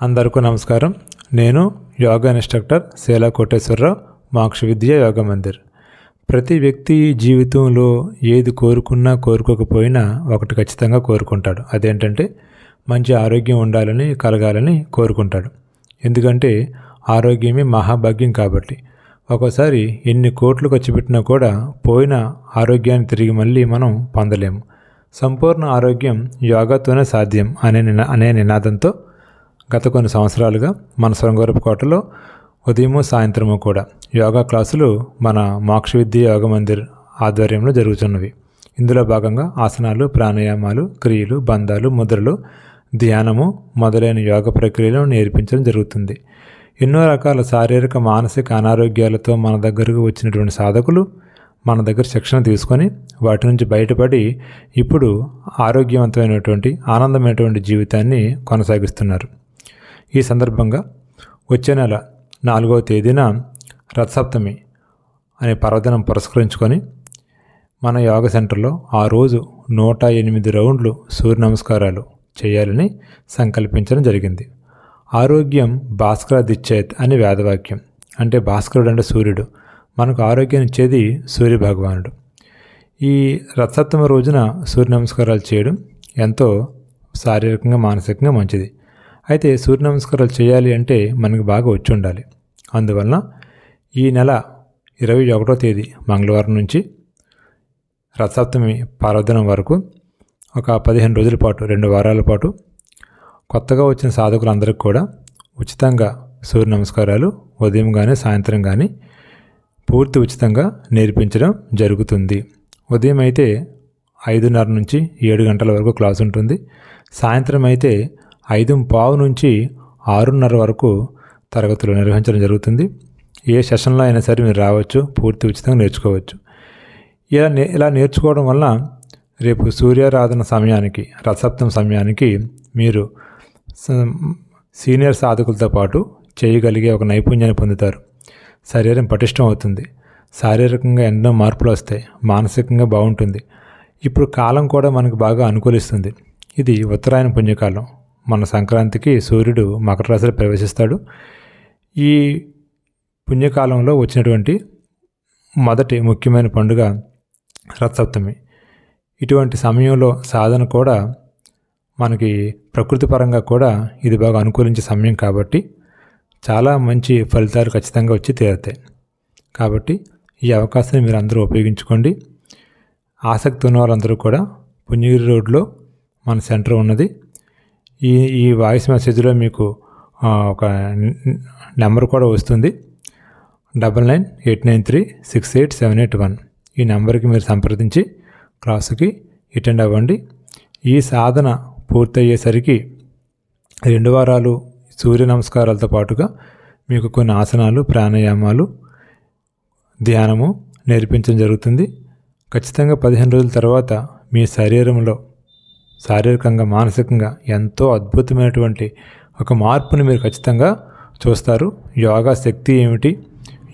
అందరికీ నమస్కారం. నేను యోగా ఇన్స్ట్రక్టర్ శీలా కోటేశ్వరరావు మోక్ష విద్య యోగ మందిర్. ప్రతి వ్యక్తి జీవితంలో ఏది కోరుకున్నా కోరుకోకపోయినా ఒకటి ఖచ్చితంగా కోరుకుంటాడు. అదేంటంటే మంచి ఆరోగ్యం ఉండాలని కలగాలని కోరుకుంటాడు. ఎందుకంటే ఆరోగ్యమే మహాభాగ్యం కాబట్టి. ఒక్కోసారి ఎన్ని కోట్లు ఖర్చు పెట్టినా కూడా పోయిన ఆరోగ్యాన్ని తిరిగి మళ్ళీ మనం పొందలేము. సంపూర్ణ ఆరోగ్యం యోగాతోనే సాధ్యం అనే నినా అనే నినాదంతో గత కొన్ని సంవత్సరాలుగా మన శృంగారపు కోటలో ఉదయము సాయంత్రము కూడా యోగా క్లాసులు మన మోక్ష విద్య యోగ మందిర్ ఆధ్వర్యంలో జరుగుతున్నవి. ఇందులో భాగంగా ఆసనాలు ప్రాణాయామాలు క్రియలు బంధాలు ముద్రలు ధ్యానము మొదలైన యోగ ప్రక్రియలను నేర్పించడం జరుగుతుంది. ఎన్నో రకాల శారీరక మానసిక అనారోగ్యాలతో మన దగ్గరకు వచ్చినటువంటి సాధకులు మన దగ్గర శిక్షణ తీసుకొని వాటి నుంచి బయటపడి ఇప్పుడు ఆరోగ్యవంతమైనటువంటి ఆనందమైనటువంటి జీవితాన్ని కొనసాగిస్తున్నారు. ఈ సందర్భంగా వచ్చే నెల నాలుగవ తేదీన రథసప్తమి అనే పర్వదినం పురస్కరించుకొని మన యోగ సెంటర్లో ఆ రోజు నూట ఎనిమిది రౌండ్లు సూర్య నమస్కారాలు చేయాలని సంకల్పించడం జరిగింది. ఆరోగ్యం భాస్కర దిచ్చేత్ అని వేదవాక్యం. అంటే భాస్కరుడు అంటే సూర్యుడు. మనకు ఆరోగ్యం ఇచ్చేది సూర్య భగవానుడు ఈ రథసప్తమి రోజున సూర్య నమస్కారాలు చేయడం ఎంతో శారీరకంగా మానసికంగా మంచిది. అయితే సూర్య నమస్కారాలు చేయాలి అంటే మనకు బాగా వచ్చి ఉండాలి. అందువలన ఈ నెల ఇరవై ఒకటో తేదీ మంగళవారం నుంచి రథసప్తమి పార్వదనం వరకు ఒక పదిహేను రోజుల పాటు రెండు వారాల పాటు కొత్తగా వచ్చిన సాధకులందరికీ కూడా ఉచితంగా సూర్య నమస్కారాలు ఉదయం కానీ సాయంత్రం కానీ పూర్తి ఉచితంగా నేర్పించడం జరుగుతుంది. ఉదయం అయితే ఐదున్నర నుంచి ఏడు గంటల వరకు క్లాస్ ఉంటుంది. సాయంత్రం అయితే ఐదు పావు నుంచి ఆరున్నర వరకు తరగతులు నిర్వహించడం జరుగుతుంది. ఏ సెషన్లో అయినా సరే మీరు రావచ్చు పూర్తి ఉచితంగా నేర్చుకోవచ్చు. ఇలా నే ఇలా నేర్చుకోవడం వల్ల రేపు సూర్యారాధన సమయానికి రథసప్తం సమయానికి మీరు సీనియర్ సాధకులతో పాటు చేయగలిగే ఒక నైపుణ్యాన్ని పొందుతారు. శరీరం పటిష్టం అవుతుంది. శారీరకంగా ఎన్నో మార్పులు వస్తాయి. మానసికంగా బాగుంటుంది. ఇప్పుడు కాలం కూడా మనకు బాగా అనుకూలిస్తుంది. ఇది ఉత్తరాయణ పుణ్యకాలం. మన సంక్రాంతికి సూర్యుడు మకర రాశిలో ప్రవేశిస్తాడు. ఈ పుణ్యకాలంలో వచ్చినటువంటి మొదటి ముఖ్యమైన పండుగ రథసప్తమి. ఇటువంటి సమయంలో సాధన కూడా మనకి ప్రకృతి పరంగా కూడా ఇది బాగా అనుకూలించే సమయం కాబట్టి చాలా మంచి ఫలితాలు ఖచ్చితంగా వచ్చి తీరుతాయి. కాబట్టి ఈ అవకాశాన్ని మీరు అందరూ ఉపయోగించుకోండి. ఆసక్తి ఉన్న వాళ్ళందరూ కూడా పుణ్యగిరి రోడ్లో మన సెంటర్ ఉన్నది. ఈ ఈ వాయిస్ మెసేజ్లో మీకు ఒక నెంబర్ కూడా వస్తుంది. Double nine eight nine three six eight seven eight one. ఈ నెంబర్కి మీరు సంప్రదించి క్లాసుకి అటెండ్ అవ్వండి. ఈ సాధన పూర్తయ్యేసరికి రెండు వారాలు సూర్య నమస్కారాలతో పాటుగా మీకు కొన్ని ఆసనాలు ప్రాణాయామాలు ధ్యానము నేర్పించడం జరుగుతుంది. ఖచ్చితంగా పదిహేను రోజుల తర్వాత మీ శరీరంలో శారీరకంగా మానసికంగా ఎంతో అద్భుతమైనటువంటి ఒక మార్పుని మీరు ఖచ్చితంగా చూస్తారు. యోగా శక్తి ఏమిటి?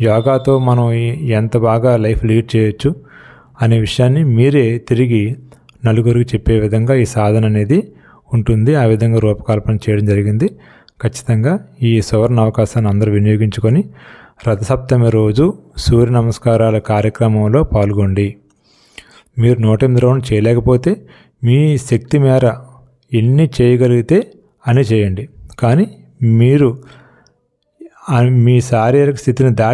యోగాతో మనం ఎంత బాగా లైఫ్ లీడ్ చేయొచ్చు అనే విషయాన్ని మీరే తిరిగి నలుగురికి చెప్పే విధంగా ఈ సాధన అనేది ఉంటుంది. ఆ విధంగా రూపకల్పన చేయడం జరిగింది. ఖచ్చితంగా ఈ సువర్ణ అవకాశాన్ని అందరూ వినియోగించుకొని రథసప్తమి రోజు సూర్య నమస్కారాల కార్యక్రమంలో పాల్గొండి. మీరు నూట ఎనిమిది రౌండ్ చేయలేకపోతే మీ శక్తి మేర ఎన్ని చేయగలిగితే అని చేయండి. కానీ మీరు మీ శారీరక స్థితిని దాటి